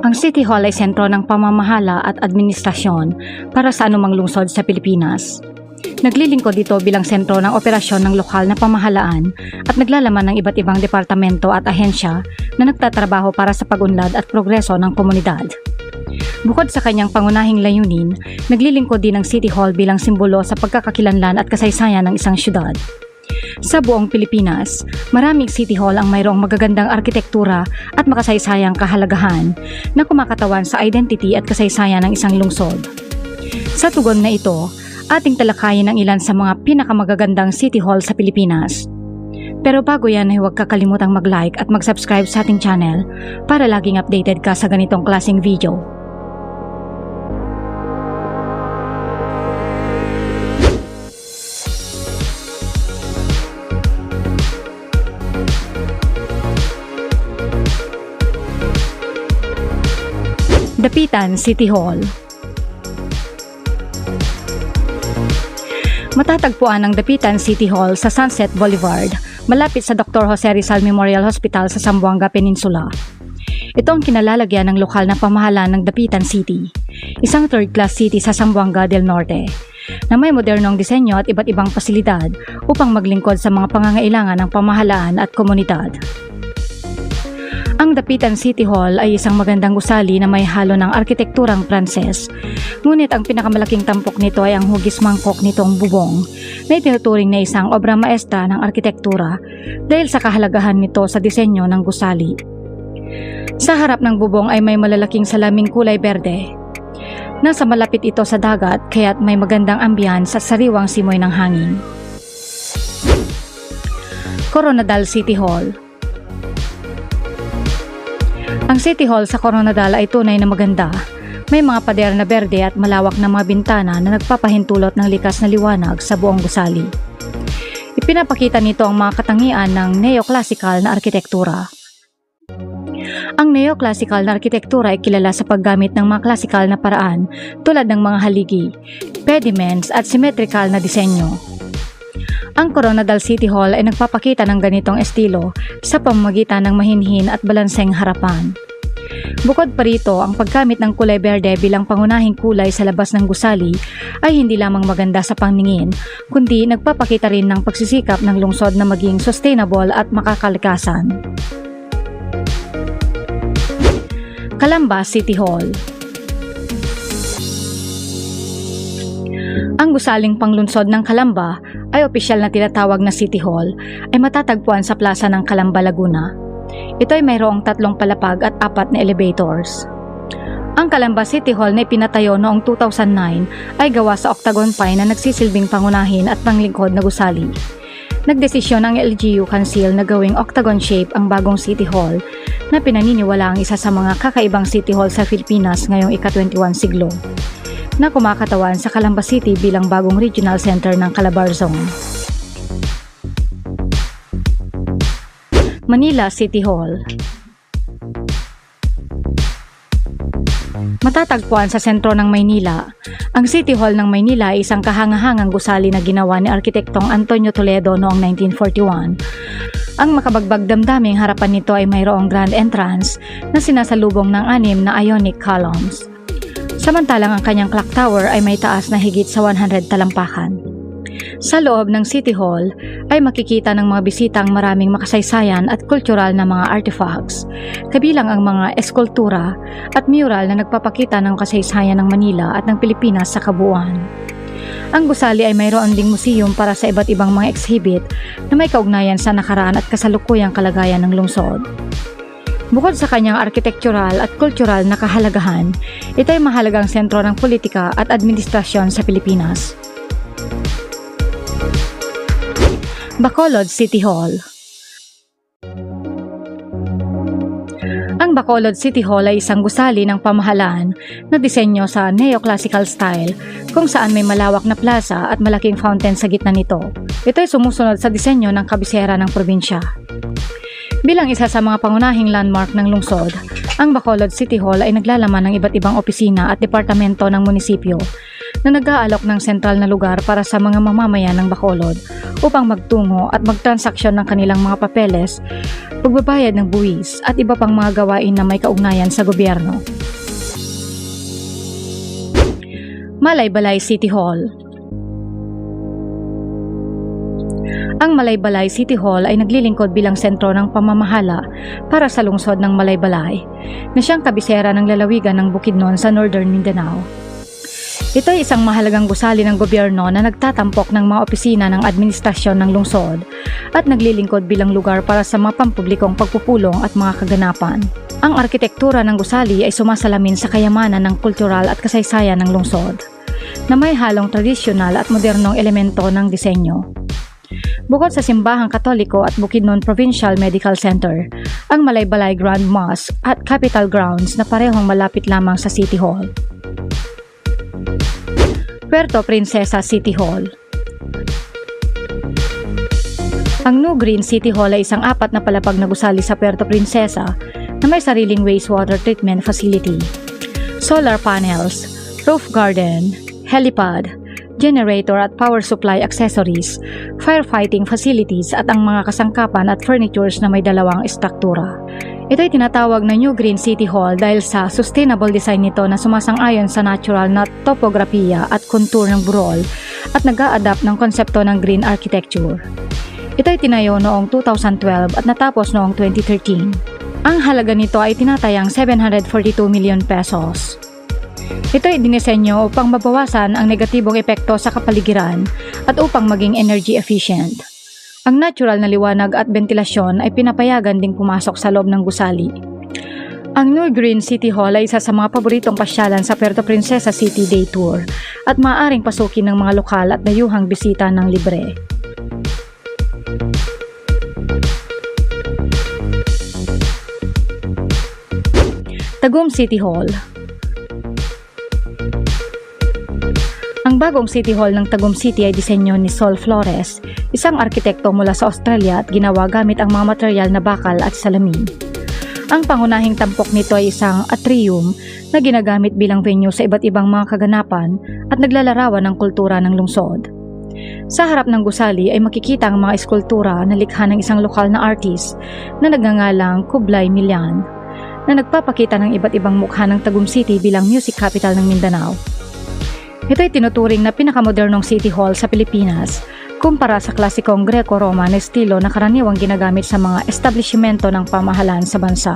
Ang City Hall ay sentro ng pamamahala at administrasyon para sa anumang lungsod sa Pilipinas. Naglilingkod dito bilang sentro ng operasyon ng lokal na pamahalaan at naglalaman ng iba't ibang departamento at ahensya na nagtatrabaho para sa pag-unlad at progreso ng komunidad. Bukod sa kanyang pangunahing layunin, naglilingkod din ang City Hall bilang simbolo sa pagkakakilanlan at kasaysayan ng isang syudad. Sa buong Pilipinas, maraming City Hall ang mayroong magagandang arkitektura at makasaysayang kahalagahan na kumakatawan sa identity at kasaysayan ng isang lungsod. Sa tugon na ito, ating talakayin ang ilan sa mga pinakamagagandang City Hall sa Pilipinas. Pero bago yan ay huwag kakalimutang mag-like at mag-subscribe sa ating channel para laging updated ka sa ganitong klaseng video. Dapitan City Hall Matatagpuan ang Dapitan City Hall sa Sunset Boulevard, malapit sa Dr. Jose Rizal Memorial Hospital sa Zamboanga Peninsula. Ito ang kinalalagyan ng lokal na pamahalaan ng Dapitan City, isang third-class city sa Zamboanga del Norte, na may modernong disenyo at iba't ibang pasilidad upang maglingkod sa mga pangangailangan ng pamahalaan at komunidad. Ang Dapitan City Hall ay isang magandang gusali na may halo ng arkitekturang Pranses. Ngunit ang pinakamalaking tampok nito ay ang hugis mangkok nitong bubong na itinuturing na isang obra maestra ng arkitektura dahil sa kahalagahan nito sa disenyo ng gusali. Sa harap ng bubong ay may malalaking salaming kulay berde. Nasa malapit ito sa dagat kaya't may magandang ambiance at sariwang simoy ng hangin. Coronadal City Hall ang City Hall sa Coronadal ay tunay na maganda. May mga pader na berde at malawak na mga bintana na nagpapahintulot ng likas na liwanag sa buong gusali. Ipinapakita nito ang mga katangian ng neoclassical na arkitektura. Ang neoclassical na arkitektura ay kilala sa paggamit ng mga classical na paraan tulad ng mga haligi, pediments at symmetrical na disenyo. Ang Coronadal City Hall ay nagpapakita ng ganitong estilo sa pamamagitan ng mahinhin at balanseng harapan. Bukod pa rito, ang paggamit ng kulay berde bilang pangunahing kulay sa labas ng gusali ay hindi lamang maganda sa paningin, kundi nagpapakita rin ng pagsisikap ng lungsod na maging sustainable at makakalikasan. Kalamba City Hall Ang gusaling panglunsod ng Kalamba ay opisyal na tinatawag na City Hall ay matatagpuan sa plaza ng Kalamba, Laguna. Ito ay mayroong tatlong palapag at apat na elevators. Ang Kalamba City Hall na ipinatayo noong 2009 ay gawa sa octagon pine na nagsisilbing pangunahin at panglingkod na gusali. Nagdesisyon ang LGU Council na gawing octagon shape ang bagong City Hall na pinaniniwala ang isa sa mga kakaibang City Hall sa Pilipinas ngayong ika-21 siglo na kumakatawan sa Calamba City bilang bagong regional center ng Calabar Zone. Manila City Hall Matatagpuan sa sentro ng Maynila, ang City Hall ng Maynila ay isang kahangahangang gusali na ginawa ni Arkitektong Antonio Toledo noong 1941. Ang makabagbag damdaming harapan nito ay mayroong grand entrance na sinasalubong ng anim na ionic columns. Samantalang ang kanyang clock tower ay may taas na higit sa 100 talampakan. Sa loob ng City Hall ay makikita ng mga bisita ang maraming makasaysayan at kultural na mga artifacts, kabilang ang mga eskultura at mural na nagpapakita ng kasaysayan ng Manila at ng Pilipinas sa kabuuan. Ang gusali ay mayroon ding museum para sa iba't ibang mga exhibit na may kaugnayan sa nakaraan at kasalukuyang kalagayan ng lungsod. Bukod sa kanyang arkitektural at kultural na kahalagahan, ito ay mahalagang sentro ng politika at administrasyon sa Pilipinas. Bacolod City Hall Ang Bacolod City Hall ay isang gusali ng pamahalaan na disenyo sa neoclassical style kung saan may malawak na plaza at malaking fountain sa gitna nito. Ito ay sumusunod sa disenyo ng kabisera ng probinsya. Bilang isa sa mga pangunahing landmark ng lungsod, ang Bacolod City Hall ay naglalaman ng iba't ibang opisina at departamento ng munisipyo na nag-aalok ng sentral na lugar para sa mga mamamayan ng Bacolod upang magtungo at magtransaksyon ng kanilang mga papeles, pagbabayad ng buwis at iba pang mga gawain na may kaugnayan sa gobyerno. Malaybalay City Hall Ang Malaybalay City Hall ay naglilingkod bilang sentro ng pamamahala para sa lungsod ng Malaybalay na siyang kabisera ng lalawigan ng Bukidnon sa Northern Mindanao. Ito ay isang mahalagang gusali ng gobyerno na nagtatampok ng mga opisina ng administrasyon ng lungsod at naglilingkod bilang lugar para sa mga pampublikong pagpupulong at mga kaganapan. Ang arkitektura ng gusali ay sumasalamin sa kayamanan ng kultural at kasaysayan ng lungsod na may halong tradisyonal at modernong elemento ng disenyo. Bukod sa simbahang katoliko at Bukidnon Provincial Medical Center, ang Malaybalay Grand Mosque at Capitol Grounds na parehong malapit lamang sa City Hall. Puerto Princesa City Hall Ang New Green City Hall ay isang apat na palapag na gusali sa Puerto Princesa na may sariling wastewater treatment facility, solar panels, roof garden, helipad, generator at power supply accessories, firefighting facilities at ang mga kasangkapan at furnitures na may dalawang estruktura. Ito ay tinatawag na New Green City Hall dahil sa sustainable design nito na sumasang-ayon sa natural na topografiya at contour ng burol at nag adapt ng konsepto ng green architecture. Ito ay tinayo noong 2012 at natapos noong 2013. Ang halaga nito ay tinatayang 742 million pesos. Ito ay dinisenyo upang mabawasan ang negatibong epekto sa kapaligiran at upang maging energy efficient. Ang natural na liwanag at ventilasyon ay pinapayagan ding pumasok sa loob ng gusali. Ang New Green City Hall ay isa sa mga paboritong pasyalan sa Puerto Princesa City Day Tour at maaaring pasukin ng mga lokal at dayuhang bisita ng libre. Tagum City Hall Ang bagong City Hall ng Tagum City ay disenyo ni Sol Flores, isang arkitekto mula sa Australia at ginawa gamit ang mga material na bakal at salamin. Ang pangunahing tampok nito ay isang atrium na ginagamit bilang venue sa iba't ibang mga kaganapan at naglalarawan ng kultura ng lungsod. Sa harap ng gusali ay makikita ang mga eskultura na likha ng isang lokal na artist na nagngangalang Kublai Milyan na nagpapakita ng iba't ibang mukha ng Tagum City bilang music capital ng Mindanao. Ito ay tinuturing na pinakamodernong city hall sa Pilipinas kumpara sa klasikong Greco-Roman estilo na karaniwang ginagamit sa mga establishmento ng pamahalaan sa bansa.